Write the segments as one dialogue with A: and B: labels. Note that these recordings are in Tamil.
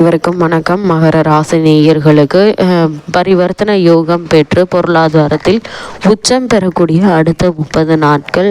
A: அனைவருக்கும் வணக்கம். மகர ராசி நேயர்களுக்கு பரிவர்த்தனை யோகம் பெற்று பொருளாதாரத்தில் உச்சம் பெறக்கூடிய அடுத்த முப்பது நாட்கள்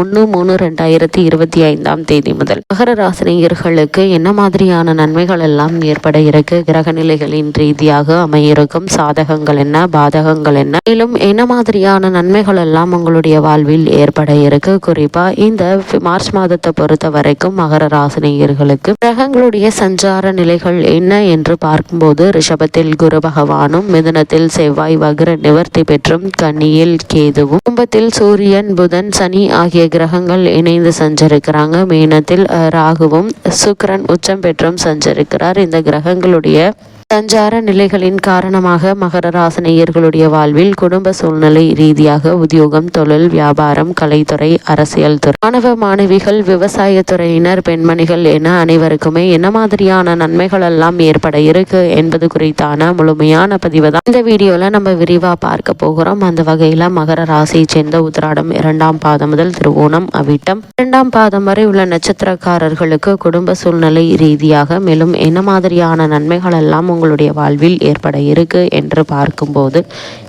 A: ஒன்று மூணு ரெண்டாயிரத்தி இருபத்தி ஐந்தாம் தேதி முதல். மகர ராசி நேயர்களுக்கு என்ன மாதிரியான நன்மைகள் எல்லாம் ஏற்பட இருக்கு? கிரக நிலைகளின் ரீதியாக அமையிருக்கும் சாதகங்கள் என்ன? பாதகங்கள் என்ன? மேலும் என்ன மாதிரியான நன்மைகள் எல்லாம் உங்களுடைய வாழ்வில் ஏற்பட இருக்கு? குறிப்பா இந்த மார்ச் மாதத்தை பொறுத்த வரைக்கும் மகர ராசி நேயர்களுக்கு கிரகங்களுடைய சஞ்சார நிலைகள் என்ன என்று பார்க்கும்போது ரிஷபத்தில் குரு பகவானும் மிதுனத்தில் செவ்வாய் வக்ர நிவர்த்தி பெற்றும் கன்னியில் கேதுவும் கும்பத்தில் சூரியன் புதன் சனி ஆகிய கிரகங்கள் இணைந்து சஞ்சரிக்கிறாங்க. மீனத்தில் ராகுவும் சுக்கரன் உச்சம் பெற்றும் சஞ்சரிக்கிறார். இந்த கிரகங்களுடைய சஞ்சார நிலைகளின் காரணமாக மகர ராசினியர்களுடைய வாழ்வில் குடும்ப சூழ்நிலை ரீதியாக உத்தியோகம் தொழில் வியாபாரம் கலைத்துறை அரசியல் துறை மாணவ மாணவிகள் விவசாயத்துறையினர் பெண்மணிகள் என அனைவருக்குமே என்ன மாதிரியான நன்மைகள் எல்லாம் ஏற்பட இருக்கு என்பது குறித்தான முழுமையான பதிவு தான். இந்த வீடியோல நம்ம விரிவா பார்க்க போகிறோம். அந்த வகையில மகர ராசியை சேர்ந்த உத்திராடம் இரண்டாம் பாதம் முதல் திருவோணம் அவிட்டம். இரண்டாம் பாதம் வரை உள்ள நட்சத்திரக்காரர்களுக்கு குடும்ப சூழ்நிலை ரீதியாக மேலும் என்ன மாதிரியான நன்மைகள் எல்லாம் உங்களுடைய வாழ்வில் ஏற்பட இருக்கு என்று பார்க்கும்போது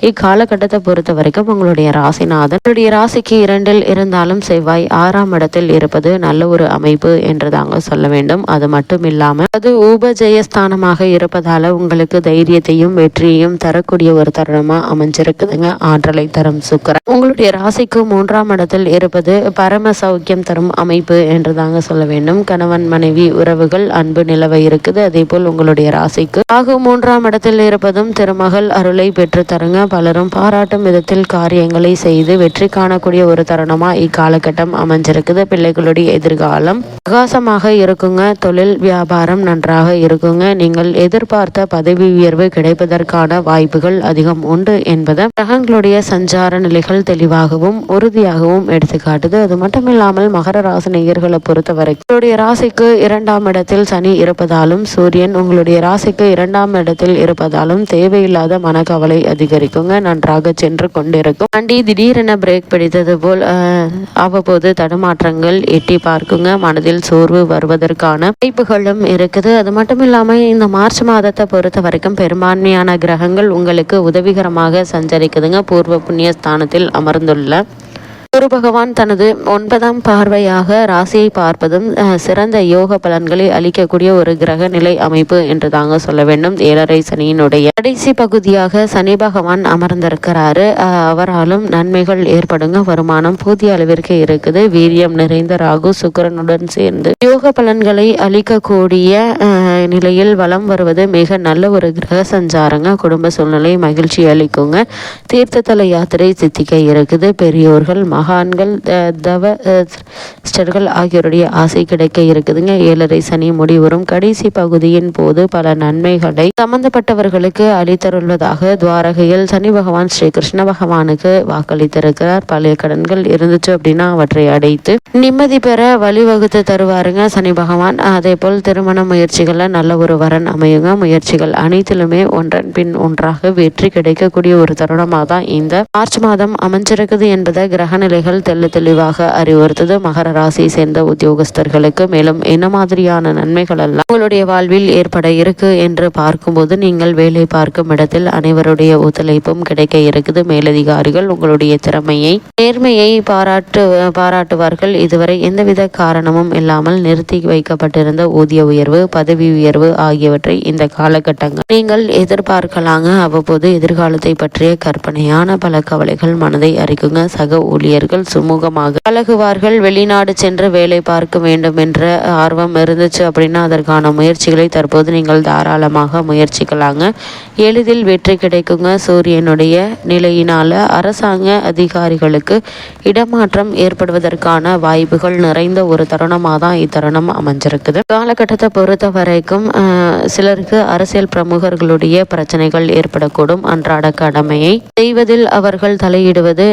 A: இக்காலகட்டத்தை பொறுத்த வரைக்கும் உங்களுடைய ராசிநாதன் உங்களுடைய ராசிக்கு இரண்டில் இருந்தாலும் செவ்வாய் ஆறாம் இடத்தில் இருப்பது நல்ல ஒரு அமைப்பு என்று தாங்க சொல்ல வேண்டும். அது மட்டும் இல்லாமல் அது உபஜெயஸ்தானமாக இருப்பதால உங்களுக்கு தைரியத்தையும் வெற்றியையும் தரக்கூடிய ஒரு தருணமா அமைஞ்சிருக்குதுங்க. ஆற்றலை தரும் சுக்கரன். உங்களுடைய ராசிக்கு மூன்றாம் இடத்தில் இருப்பது பரம சௌக்கியம் தரும் அமைப்பு என்று தாங்க சொல்ல வேண்டும். கணவன் மனைவி உறவுகள் அன்பு நிலவை இருக்குது. அதே போல் உங்களுடைய ராசிக்கு ராகு மூன்றாம் இடத்தில் இருப்பதும் திருமகள் அருளை பெற்று தருங்க. பலரும் பாராட்டும் விதத்தில் காரியங்களை செய்து வெற்றி காணக்கூடிய ஒரு தருணமா இக்காலகட்டம் அமைஞ்சிருக்குது. பிள்ளைகளுடைய எதிர்காலம் பிரகாசமாக இருக்குங்க. தொழில் வியாபாரம் நன்றாக இருக்குங்க. நீங்கள் எதிர்பார்த்த பதவி உயர்வு கிடைப்பதற்கான வாய்ப்புகள் அதிகம் உண்டு என்பதை கிரகங்களுடைய சஞ்சார நிலைகள் தெளிவாகவும் உறுதியாகவும் எடுத்துக்காட்டுது. அது மட்டும் இல்லாமல் மகர ராசி நேயர்களை பொறுத்தவரை உங்களுடைய ராசிக்கு இரண்டாம் இடத்தில் சனி இருப்பதாலும் சூரியன் உங்களுடைய ராசிக்கு இரண்டாம் இரண்டாம் இடத்தில் இருப்பதாலும் தேவையில்லாத மனக்கவலை அதிகரிக்குங்க. நன்றாக சென்று கொண்டிருக்கும். வண்டி திடீரென பிரேக் பிடித்தது போல் அவ்வப்போது தடுமாற்றங்கள் எட்டி பார்க்குங்க. மனதில் சோர்வு வருவதற்கான வாய்ப்புகளும் இருக்குது. அது மட்டும் இல்லாமல் இந்த மார்ச் மாதத்தை பொறுத்த வரைக்கும் பெரும்பான்மையான கிரகங்கள் உங்களுக்கு உதவிகரமாக சஞ்சரிக்குதுங்க. பூர்வ புண்ணிய ஸ்தானத்தில் அமர்ந்துள்ள குரு பகவான் தனது ஒன்பதாம் பார்வையாக ராசியை பார்ப்பதும் சிறந்த யோக பலன்களை அளிக்கக்கூடிய ஒரு கிரக நிலை அமைப்பு என்று தாங்க சொல்ல வேண்டும். ஏழரை சனியினுடைய கடைசி பகுதியாக சனி பகவான் அமர்ந்திருக்கிறாரு. அவராலும் நன்மைகள் ஏற்படுங்க. வருமானம் போதிய அளவிற்கு இருக்குது. வீரியம் நிறைந்த ராகு சுக்கிரனுடன் சேர்ந்து யோக பலன்களை அளிக்கக்கூடிய நிலையில் வலம் வருவது மிக நல்ல ஒரு கிரக சஞ்சாரங்க. குடும்ப சூழ்நிலை மகிழ்ச்சி அளிக்குங்க. தீர்த்தத்தல யாத்திரை சித்திக்க இருக்குது. பெரியோர்கள் மகா மகான்கள் தவ ஸ்டர்கள் ஆகியோருடைய ஆசை கிடைக்க இருக்குதுங்க. ஏழரை சனி முடிவரும் கடைசி பகுதியின் போது பல நன்மைகளை சம்பந்தப்பட்டவர்களுக்கு அளித்தருள்வதாக துவாரகையில் சனி பகவான் ஸ்ரீ கிருஷ்ண பகவானுக்கு வாக்களித்திருக்கிறார். பழைய கடன்கள் இருந்துச்சு அப்படின்னா அவற்றை அடைத்து நிம்மதி பெற வழிவகுத்து தருவாருங்க சனி பகவான். அதே போல் திருமண முயற்சிகள்ல நல்ல ஒரு வரன் அமையுங்க. முயற்சிகள் அனைத்திலுமே ஒன்றன் பின் ஒன்றாக வெற்றி கிடைக்கக்கூடிய ஒரு தருணமாக தான் இந்த மார்ச் மாதம் அமைஞ்சிருக்குது என்பதை கிரக நிலைகள் தெல்ல தெளிவாக அறிவுறுத்தது. மகர ராசியை சேர்ந்த உத்தியோகஸ்தர்களுக்கு மேலும் என்ன மாதிரியான நன்மைகள் எல்லாம் உங்களுடைய வாழ்வில் ஏற்பட இருக்கு என்று பார்க்கும்போது நீங்கள் வேலை பார்க்கும் இடத்தில் அனைவருடைய ஒத்துழைப்பும் கிடைக்க இருக்குது. மேலதிகாரிகள் உங்களுடைய திறமையை நேர்மையை பாராட்டு பாராட்டுவார்கள். இதுவரை எந்தவித காரணமும் இல்லாமல் நிறுத்தி வைக்கப்பட்டிருந்த ஊதிய உயர்வு பதவி உயர்வு ஆகியவற்றை இந்த காலகட்டங்கள் நீங்கள் எதிர்பார்க்கலாங்க. அவ்வப்போது எதிர்காலத்தை பற்றிய கற்பனையான பல கவலைகள் மனதை அறிக்குங்க சக இந்தியர்கள் சுமூகமாக பழகுவார்கள். வெளிநாடு சென்று வேலை பார்க்க வேண்டும் என்ற ஆர்வம் இருந்துச்சு அப்படின்னா அதற்கான முயற்சிகளை தற்போது நீங்கள் தாராளமாக முயற்சிக்கலாங்க. எளிதில் வெற்றி கிடைக்குங்க. சூரியனுடைய நிலையினால அரசாங்க அதிகாரிகளுக்கு இடமாற்றம் ஏற்படுவதற்கான வாய்ப்புகள் நிறைந்த ஒரு தருணமாக தான் இத்தருணம் அமைஞ்சிருக்குது. காலகட்டத்தை பொறுத்த வரைக்கும் சிலருக்கு அரசியல் பிரமுகர்களுடைய பிரச்சனைகள் ஏற்படக்கூடும். அன்றாட கடமையை செய்வதில் அவர்கள் தலையிடுவது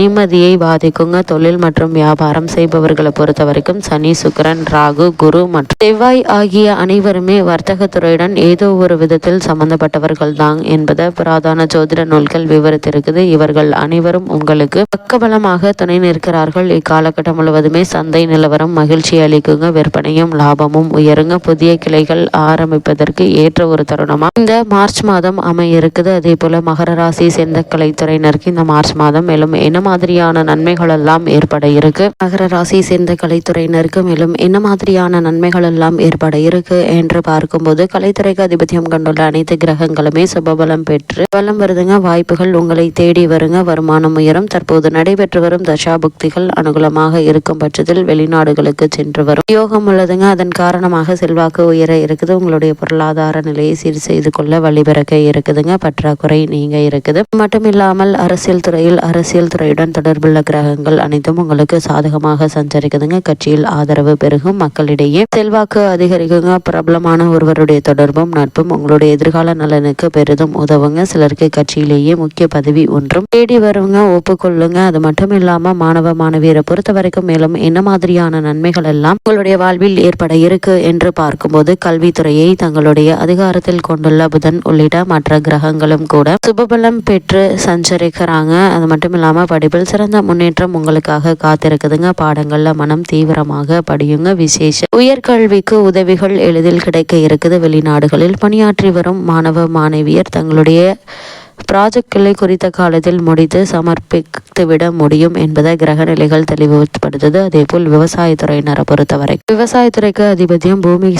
A: நிம்மதியை வா பாதிக்குங்க. தொழில் மற்றும் வியாபாரம் செய்பவர்களை பொறுத்த வரைக்கும் சனி சுக்கிரன் ராகு குரு மற்றும் செவ்வாய் ஆகிய அனைவருமே வர்த்தக துறையுடன் ஏதோ ஒரு விதத்தில் சம்பந்தப்பட்டவர்கள் தான் என்பதை புராதன ஜோதிட நூல்கள் விவரித்திருக்குது. இவர்கள் அனைவரும் உங்களுக்கு பக்கபலமாக துணை நிற்கிறார்கள். இக்காலகட்டம் முழுவதுமே சந்தை நிலவரம் மகிழ்ச்சி அளிக்குங்க. விற்பனையும் லாபமும் உயருங்க. புதிய கிளைகள் ஆரம்பிப்பதற்கு ஏற்ற ஒரு தருணமா? இந்த மார்ச் மாதம் அமைய இருக்குது. அதே போல மகர ராசி சேர்ந்த கலைத்துறையினருக்கு இந்த மார்ச் மாதம் மேலும் என்ன மாதிரியான நன்மைகள் எல்லாம் ஏற்பட இருக்கு. மகர ராசி சேர்ந்த கலைத்துறையினருக்கு மேலும் என்ன மாதிரியான நன்மைகள் எல்லாம் ஏற்பட இருக்கு என்று பார்க்கும்போது கலைத்துறைக்கு அதிபத்தியம் கொண்டுள்ள அனைத்து கிரகங்களுமே சுபபலம் பெற்று பலம் வருதுங்க. வாய்ப்புகள் உங்களை தேடி வருங்க. வருமானம் உயரும். தற்போது நடைபெற்று வரும் தசாபுக்திகள் அனுகூலமாக இருக்கும் பட்சத்தில் வெளிநாடுகளுக்கு சென்று வரும். யோகம் உள்ளதுங்க. அதன் காரணமாக செல்வாக்கு உயர இருக்குது. உங்களுடைய பொருளாதார நிலையை சீர் செய்து கொள்ள வழிபிறக்க இருக்குதுங்க. பற்றாக்குறை நீங்க இருக்குது. மட்டும் இல்லாமல் அரசியல் துறையில் அரசியல் துறையுடன் தொடர்புள்ள கிரகங்கள் அனைத்தும் உங்களுக்கு சாதகமாக சஞ்சரிக்குதுங்க. கட்சியில் ஆதரவு பெருகும். மக்களிடையே செல்வாக்கு அதிகரிக்குங்க. பிரபலமான ஒருவருடைய தொடர்பும் நட்பும் உங்களுடைய எதிர்கால நலனுக்கு பெரிதும் உதவுங்க. சிலருக்கு கட்சியிலேயே முக்கிய பதவி ஒன்றும் தேடி வருவங்க ஒப்புக்கொள்ளுங்க. அது மட்டும் இல்லாம மாணவ மாணவியரை பொறுத்த வரைக்கும் மேலும் என்ன மாதிரியான நன்மைகள் எல்லாம் உங்களுடைய வாழ்வில் ஏற்பட இருக்கு என்று பார்க்கும்போது கல்வித்துறையை தங்களுடைய அதிகாரத்தில் கொண்டுள்ள புதன் உள்ளிட்ட மற்ற கிரகங்களும் கூட சுபபலம் பெற்று சஞ்சரிக்கிறாங்க. அது மட்டும் இல்லாம படிப்பில் சிறந்த முன்னேற்றம் உங்களுக்காக காத்திருக்குதுங்க. பாடங்கள்ல மனம் தீவிரமாக படியுங்க. விசேஷ உயர்கல்விக்கு உதவிகள் எளிதில் கிடைக்க இருக்குது. வெளிநாடுகளில் பணியாற்றி வரும் மாணவ மாணவியர் தங்களுடைய ப்ராஜெக்ட்களை குறித்த காலத்தில் முடித்து சமர்ப்பித்துவிட முடியும் என்பதை கிரகநிலைகள் தெளிவுபடுத்துது. அதேபோல் விவசாயத்துறையினரை பொறுத்தவரை. விவசாயத்துறைக்கு அதிபதியும் பூமி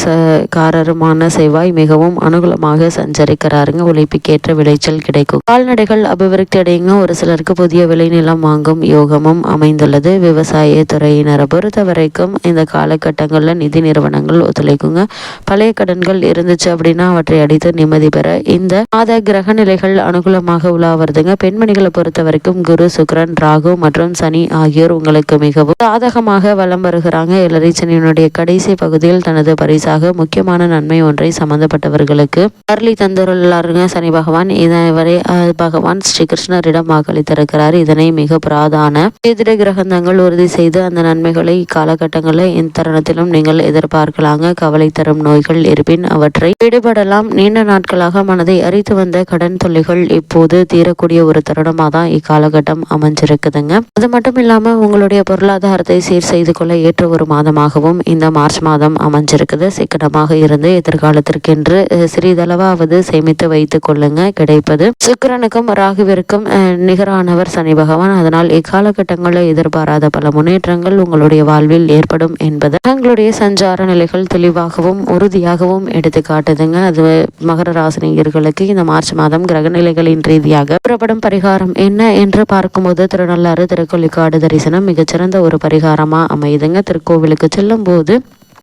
A: காரருமான செவ்வாய் மிகவும் அனுகூலமாக சஞ்சரிக்கிறாருங்க. உழைப்புக்கேற்ற விளைச்சல் கிடைக்கும். கால்நடைகள் அபிவிருத்தி அடையுங்க. ஒரு சிலருக்கு புதிய விளைநிலம் வாங்கும் யோகமும் அமைந்துள்ளது. விவசாய துறையினரை பொறுத்த வரைக்கும் இந்த காலகட்டங்களில் நிதி நிறுவனங்கள் ஒத்துழைக்குங்க. பழைய கடன்கள் இருந்துச்சு அப்படின்னா அவற்றை அடித்து நிம்மதி பெற இந்த மாத கிரகநிலைகள் அனுகூல அனுகூலமாக உலா வருதுங்க பெண்மணிகளை பொறுத்த வரைக்கும் குரு சுக்ரன் ராகு மற்றும் சனி ஆகியோர் உங்களுக்கு மிகவும் சாதகமாக வலம் வருகிறாங்க. இளரிச்சனியினுடைய கடைசி பகுதியில் தனது பரிசாக முக்கியமான நன்மை ஒன்றை சம்பந்தப்பட்டவர்களுக்கு அருளி தந்துள்ளாருங்க. சனி பகவான் இதனை பகவான் ஸ்ரீ கிருஷ்ணரிடம் வாக்களித்திருக்கிறார். இதனை மிக பிராதான எதிர கிரகந்தங்கள் உறுதி செய்து அந்த நன்மைகளை இக்காலகட்டங்களில் இத்தருணத்திலும் நீங்கள் எதிர்பார்க்கலாங்க. கவலை தரும் நோய்கள் இருப்பின் அவற்றை விடுபடலாம். நீண்ட நாட்களாக மனதை அறித்து வந்த கடன் தொல்லைகள் இப்போது தீரக்கூடிய ஒரு தருணமாக தான் இக்காலகட்டம் அமைஞ்சிருக்குதுங்க. அது மட்டும் இல்லாமல் உங்களுடைய பொருளாதாரத்தை சீர் செய்து கொள்ள ஏற்ற ஒரு மாதமாகவும் இந்த மார்ச் மாதம் அமைஞ்சிருக்குது. சிக்கனமாக இருந்து எதிர்காலத்திற்கென்று சிறிதளவாவது சேமித்து வைத்துக் கொள்ளுங்க. கிடைப்பது சுக்கரனுக்கும் ராகுவிற்கும் நிகரானவர் சனி பகவான். அதனால் இக்காலகட்டங்களில் எதிர்பாராத பல முன்னேற்றங்கள் உங்களுடைய வாழ்வில் ஏற்படும் என்பது தங்களுடைய சஞ்சார நிலைகள் தெளிவாகவும் உறுதியாகவும் எடுத்து காட்டுதுங்க அது மகர ராசினியர்களுக்கு இந்த மார்ச் மாதம் கிரக நிலைகள் கோள்களின் ரீதியாக புறப்படும் பரிகாரம் என்ன என்று பார்க்கும்போது திருநள்ளாறு திருக்கொள்ளிக்காடு தரிசனம் மிகச்சிறந்த ஒரு பரிகாரமா அமையுதுங்க. திருக்கோவிலுக்கு செல்லும் போது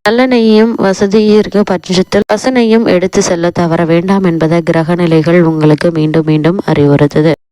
A: நல்லெண்ணையும் வசதியிற்கு இருக்க. பட்சத்தில் வசனையும் எடுத்து செல்ல தவற வேண்டாம் என்பதை கிரக நிலைகள் உங்களுக்கு மீண்டும் மீண்டும் அறிவுறுத்தது.